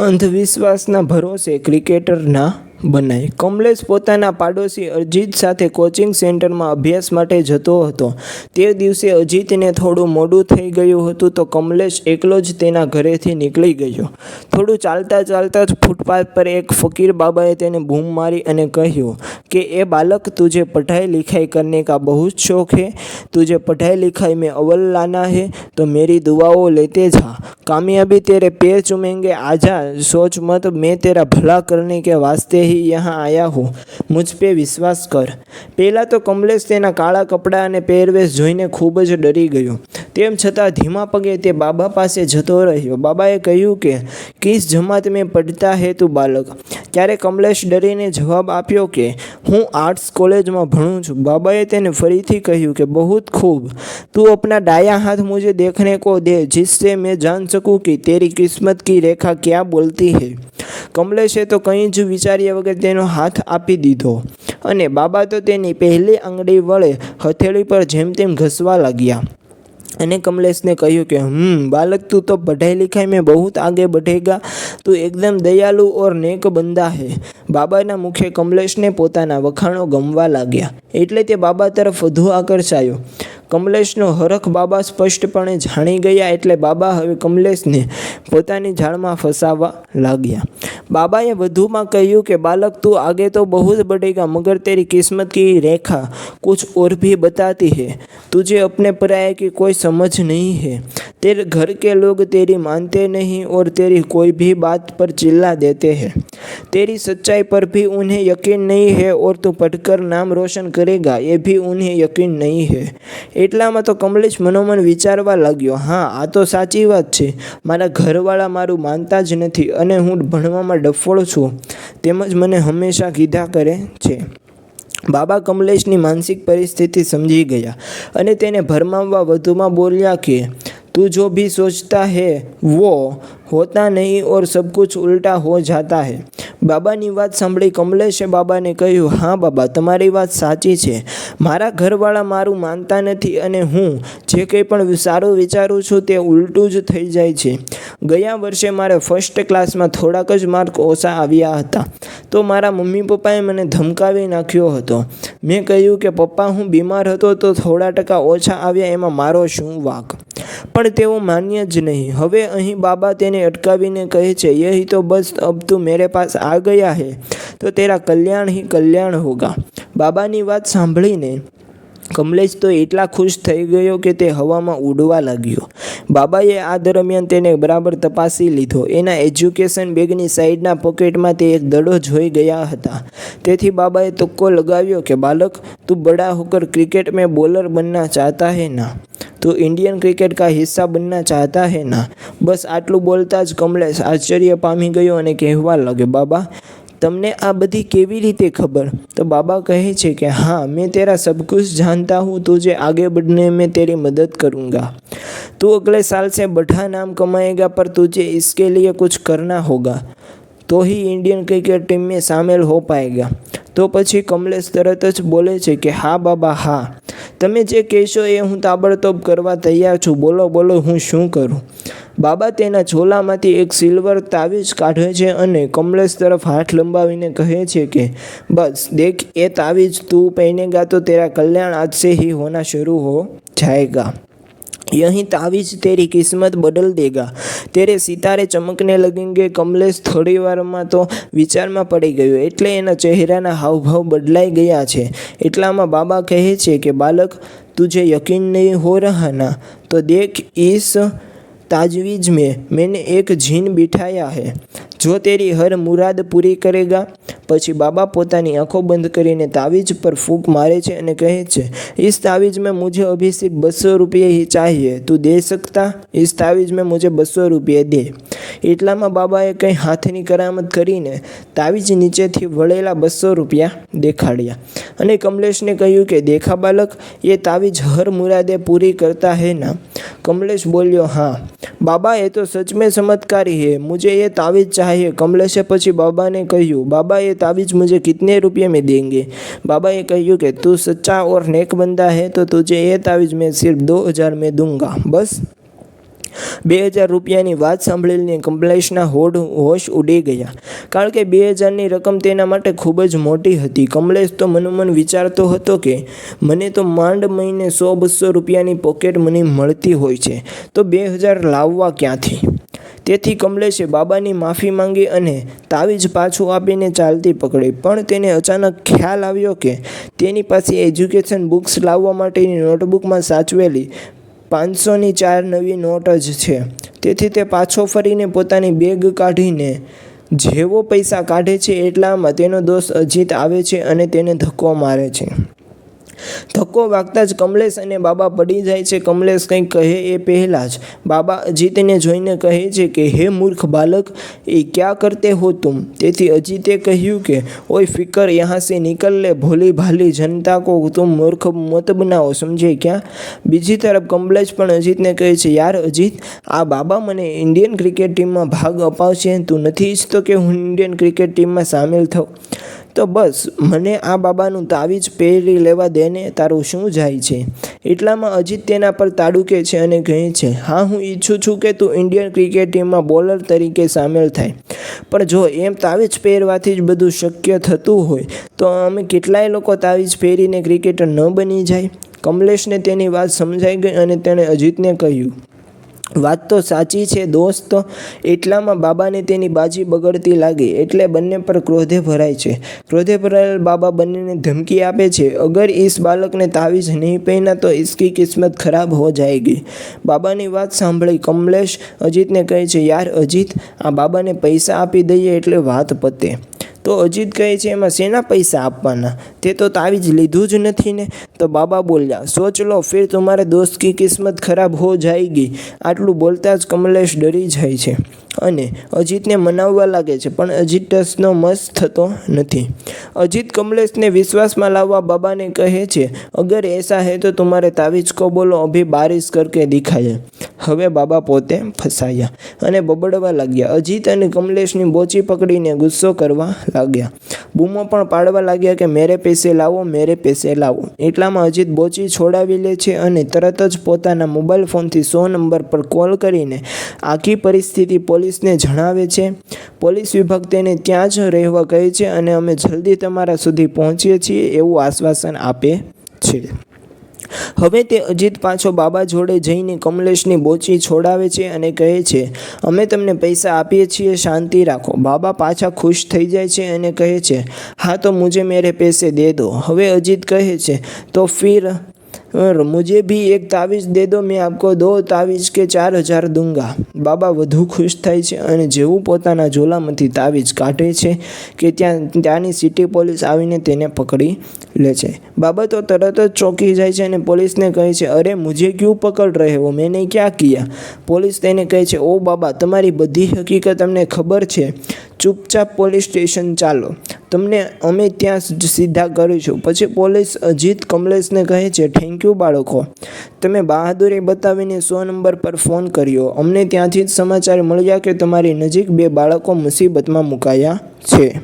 અંધવિશ્વાસના ભરોસે ક્રિકેટર બનાય કમલેશ પોતાના પાડોશી અજીત સાથે કોચિંગ સેન્ટરમાં અભ્યાસ માટે જતો હતો. તે દિવસે અજીતને થોડું મોડું થઈ ગયું હતું તો કમલેશ એકલો જ તેના ઘરેથી નીકળી ગયો. થોડું ચાલતા ચાલતા જ ફૂટપાથ પર એક ફકીર બાબાએ તેને બૂમ મારી અને કહ્યું કે, એ બાલક, તુજે પઢાઈ લિખાઈ કરને કા બહુ જ શોખ હે? તુજે પઢાઈ લિખાઈ મેં અવલ લાના હે, તો મેરી દુઆઓ લેતે જા. કામયાબી તેરે પેર ચુમેંગે, આજા, સોચ મત, મેં તેરા ભલા કરને કે વાસ્તે ही यहाँ आया हूँ मुझ पे વિશ્વાસ કર પહેલાં તો કમલેશ તેના કાળા કપડાં અને પહેરવેશ જોઈને ખૂબ જ ડરી ગયો તેમ છતાં ધીમા પગે તે બાબા પાસે જતો રહ્યો બાબાએ કહ્યું કે કિસ જમાત મેં પડતા હે તું બાલક ત્યારે કમલેશ ડરીને જવાબ આપ્યો કે હું આર્ટ્સ કોલેજમાં ભણું છું. બાબાએ તેને ફરીથી કહ્યું કે, બહુત ખૂબ. તું અપના ડાયા હાથ મુજે દેખને કો દે, જિસસે મેં જાન શકું કે તેરી કિસ્મત કી રેખા ક્યાં બોલતી હૈ. કમલેશે તો કંઈ જ વિચાર્યા વગર તેનો હાથ આપી દીધો અને બાબા તો તેની પહેલી આંગળી વડે હથેળી પર જેમ તેમ ઘસવા લાગ્યા. અને કમલેશને કહ્યું કે હમ बालक तू तो पढ़ाई लिखाई में बहुत आगे बढ़ेगा तू एकदम दयालु और नेक બંદા હે બાબાના મુખે કમલેશને પોતાના વખાણો ગમવા લાગ્યા એટલે તે બાબા તરફ વધુ આકર્ષાયો કમલેશનો હરખ બાબા સ્પષ્ટપણે જાણી ગયા એટલે બાબા હવે કમલેશને પોતાની જાળમાં ફસાવા લાગ્યા. બાબાએ વધુમાં કહ્યું કે, બાલક, તું આગે તો બહુ જ બઢેગા મગર તેરી કિસ્મત કી રેખા કુછ ઓર ભી બતાતી હૈ. તુજે અપને પરાય કે કોઈ સમજ નહીં હૈ. तेरे घर के लोग तेरी मानते नहीं और तेरी कोई भी बात पर चिल्ला देते हैं तेरी सच्चाई पर भी उन्हें यकीन नहीं है और तू पढ़कर नाम रोशन करेगा ये भी उन्हें यकीन नहीं है એટલામાં તો કમલેશ મનોમન વિચારવા લાગ્યો હા આ તો સાચી વાત છે મારા ઘરવાળા મારું માનતા જ નથી અને હું ભણવામાં ડફોળ છું તેમજ મને હંમેશા કીધા કરે છે બાબા કમલેશની માનસિક પરિસ્થિતિ સમજી ગયા અને તેને ભરમાવવા વધુમાં બોલ્યા કે તું જો भी सोचता है वो होता नहीं और सब कुछ उल्टा हो जाता है બાબાની વાત સાંભળી કમલેશે બાબાને કહ્યું હા બાબા તમારી વાત સાચી છે મારા ઘરવાળા મારું માનતા નથી અને હું જે કંઈ પણ સારું વિચારું છું તે ઉલટું જ થઈ જાય છે ગયા વર્ષે મારે ફર્સ્ટ ક્લાસમાં થોડાક જ માર્ક ઓછા આવ્યા હતા તો મારા મમ્મી પપ્પાએ મને ધમકાવી નાખ્યો હતો મેં કહ્યું કે પપ્પા હું બીમાર હતો તો થોડા ટકા ઓછા આવ્યા એમાં મારો શું વાંક પણ તેઓ માન્ય જ નહીં. હવે અહીં બાબા તેને અટકાવીને કહે છે, યહી તો બસ, અબ તું મેરે પાસ આ ગયા હે. તો તેરા કલ્યાણ હી કલ્યાણ હોગા. બાબાની વાત સાંભળીને કમલેશ તો એટલા ખુશ થઈ ગયો કે તે હવામાં ઉડવા લાગ્યો. બાબાએ આ દરમિયાન તેને બરાબર તપાસી લીધો. એના એજ્યુકેશન બેગની સાઈડના પોકેટમાં તે એક દડો જોઈ ગયા હતા. તેથી બાબાએ તુક્કો લગાવ્યો કે, બાલક, તું બડા હોકર ક્રિકેટ મેં બોલર બનના ચાહતા હે ના. तो इंडियन क्रिकेट का हिस्सा बनना चाहता है ना બસ આટલું બોલતા જ કમલેશ આશ્ચર્ય પામી ગયો અને કહેવા લાગ્યો બાબા તમને આ બધી કેવી રીતે ખબર તો બાબા કહે છે કે હા मैं तेरा सब कुछ जानता हूँ तुझे आगे बढ़ने में तेरी मदद करूँगा तू अगले साल से बढ़ा नाम कमाएगा पर तुझे इसके लिए कुछ करना होगा तो ही इंडियन क्रिकेट टीम में शामिल हो पाएगा તો પછી કમલેશ તરત જ બોલે છે કે હા બાબા હા તમે જે કહેશો એ હું તાબડતોબ કરવા તૈયાર છું. બોલો બોલો, હું શું કરું? બાબા તેના છોલામાંથી એક સિલ્વર તાવીજ કાઢે છે અને કમલેશ તરફ હાથ લંબાવીને કહે છે કે, બસ, દેખ, એ તાવીજ તું પહેનેગા તો તેરા કલ્યાણ આજ સે હી હોના શરૂ હો જાયગા. यही तावीज तेरी किस्मत बदल देगा तेरे सितारे ચમકને लगेंगे કમલેશ થોડી વારમાં તો વિચારમાં પડી ગયો એટલે એના ચહેરાના હાવભાવ બદલાઈ ગયા છે એટલામાં બાબા કહે છે કે બાલક तुझे यकीन नहीं हो रहा ना तो देख इस ताजवीज में मैंने एक जीन बिठाया है જો તેરી હર મુરાદ પૂરી કરેગા, પછી બાબા પોતાની આંખો બંધ કરીને તાવીજ પર ફૂંક મારે છે અને કહે છે ઇસ તાવીજ મેં મુજે અભિષેક બસો રૂપિયા હી ચાહીએ, તું દે શકતા ઇસ તાવીજ મેં મુજે બસો રૂપિયા દે. એટલામાં બાબાએ કંઈ હાથની કરામત કરીને તાવીજ નીચેથી વળેલા બસો રૂપિયા દેખાડ્યા. અને કમલેશને કહ્યું કે, દેખા બાલક એ તાવીજ હર મુરાદે પૂરી કરતા હે ના? કમલેશ બોલ્યો, હા. બાબા એ તો સચ में चमत्कारी है मुझे ये तावीज़ चाहिए कमलेशे પછી બાબાને કહ્યું બાબા ये तावीज़ मुझे कितने रुपये में देंगे બાબાએ કહ્યું કે તું सच्चा और नेक बंदा है तो तुझे ये तावीज़ मैं सिर्फ दो हज़ार में दूंगा बस બે હજાર રૂપિયાની વાત સાંભળીને કમલેશના હોડ હોશ ઉડી ગયા. કારણ કે બે હજારની રકમ તેના માટે ખૂબ જ મોટી હતી. કમલેશ તો મનોમન વિચારતો હતો કે મને તો માંડ મહિને સો બસો રૂપિયાની પોકેટ મની મળતી હોય છે. તો બે હજાર લાવવા ક્યાંથી? તેથી કમલેશે બાબાની માફી માંગી અને તાવીજ પાછું આપીને ચાલતી પકડી. પણ તેને અચાનક ખ્યાલ આવ્યો કે તેની પાસે એજ્યુકેશન બુક્સ લાવવા માટેની નોટબુકમાં સાચવેલી પાંચસોની ચાર નવી નોટ જ છે. તેથી તે પાછો ફરીને પોતાની બેગ કાઢીને જેવો પૈસા કાઢે છે એટલામાં તેનો દોસ્ત અજીત આવે છે અને તેને ધક્કો મારે છે. ધક્કો વાગતા જ કમલેશ અને બાબા પડી જાય છે. કમલેશ કંઈક કહે એ પહેલાં જ. બાબા અજીતને જોઈને કહે છે કે, હે મૂર્ખ બાલક, એ ક્યાં કરતે હો તુમ તેથી અજીતે કહ્યું કે, ઓય ફિકર, યહાં સે નિકલ લે, ભોલી ભાલી જનતા કો તુમ મૂર્ખ મત બનાવો. સમજે ક્યાં? બીજી તરફ કમલેશ પણ અજીતને કહે છે, યાર અજીત, આ બાબા મને ઇન્ડિયન ક્રિકેટ ટીમમાં ભાગ અપાવશે. તું નથી ઈચ્છતો કે હું ઇન્ડિયન ક્રિકેટ ટીમમાં સામેલ થાઉં. તો બસ, મને આ બાબાનું તાવીજ પહેરી લેવા દેને તારું શું જાય છે? એટલામાં અજીત તેના પર તાડુકે છે અને કહે છે, હા, હું ઈચ્છું છું કે તું ઇન્ડિયન ક્રિકેટ ટીમમાં બોલર તરીકે સામેલ થાય. પણ જો એમ તાવીજ પહેરવાથી જ બધું શક્ય થતું હોય, તો અમે કેટલાય લોકો તાવીજ પહેરીને ક્રિકેટર ન બની જાય? કમલેશને તેની વાત સમજાઈ ગઈ અને તેણે અજીતને કહ્યું વાત તો સાચી છે, દોસ્ત. એટલામાં બાબાને તેની બાજી બગડતી લાગી, એટલે બંને પર ક્રોધે ભરાય છે. ક્રોધે ભરાયેલ બાબા બંનેને ધમકી આપે છે, અગર ઈસ બાલકને તાવીજ નહીં પહેના તો ઈસકી કિસ્મત ખરાબ હો જાયગી. બાબાની વાત સાંભળી કમલેશ અજીતને કહે છે, યાર અજીત, આ બાબાને પૈસા આપી દઈએ એટલે વાત પતે. તો અજીત કહે છે, એમાં શેના પૈસા આપવાના? તે તો તાવીજ લીધું જ નથી ને. તો બાબા બોલ્યા, સોચ લો, ફિર તમારે દોસ્ત કી કિસ્મત ખરાબ હો જાएगी આટલું બોલતા જ કમલેશ ડરી જાય છે અને અજીતને મનાવવા લાગે છે, પણ અજીત ટસનો મસ થતો નથી. અજીત કમલેશને વિશ્વાસમાં લાવવા બાબાને કહે છે, અગર એસા હે તો તમારે તાવીજ કો બોલો અભી બારિશ કરકે દિખાયે. હવે બાબા પોતે ફસાયા અને બબડવા લાગ્યા. અજીત અને કમલેશની બોચી પકડીને ગુસ્સો કરવા લાગ્યા. બૂમો પણ પાડવા લાગ્યા કે, મેરે પૈસે લાવો, મેરે પૈસે લાવો. એટલામાં અજીત બોચી છોડાવી લે છે અને તરત જ પોતાના મોબાઈલ ફોનથી સો નંબર પર કોલ કરીને આખી પરિસ્થિતિ પોલીસને જણાવે છે. પોલીસ વિભાગ તેને ત્યાં જ રહેવા કહે છે અને અમે જલ્દી તમારા સુધી પહોંચીએ છીએ એવું આશ્વાસન આપે છે. હવે તે અજીત પાછો બાબા જોડે જઈને કમલેશની બોચી છોડાવે છે અને કહે છે, અમે તમને પૈસા આપીએ છીએ, શાંતિ રાખો. બાબા પાછા ખુશ થઈ જાય છે અને કહે છે, હા, તો મુજે મેરે પૈસે દે દો. હવે અજીત કહે છે, તો ફિર और मुझे भी एक तावीज़ दे दो, मैं आपको દો તાવીજ કે ચાર હજાર દૂંગા બાબા વધુ ખુશ થાય છે અને જેવું પોતાના ઝોલામાંથી તાવીજ કાઢે છે કે ત્યાં, ત્યાંની સિટી પોલીસ આવીને તેને પકડી લે છે। બાબા તો તરત જ ચોંકી જાય છે અને પોલીસને કહે છે, અરે, મુજે ક્યું પકડ રહે હો? મેને ક્યાં કિયા? પોલીસ તેને કહે છે, ઓ બાબા, તમારી બધી હકીકત અમને ખબર છે. ચૂપચાપ પોલીસ સ્ટેશન ચાલો. તમને અમે ત્યાં સીધા કરીશું. પછી પોલીસ અજીત કમલેશને કહે છે થેન્ક યુ બાળકો. તમે બહાદુરી બતાવીને સો નંબર પર ફોન કર્યો. અમને ત્યાંથી જ સમાચાર મળ્યા કે તમારી નજીક બે બાળકો મુસીબતમાં મુકાયા છે.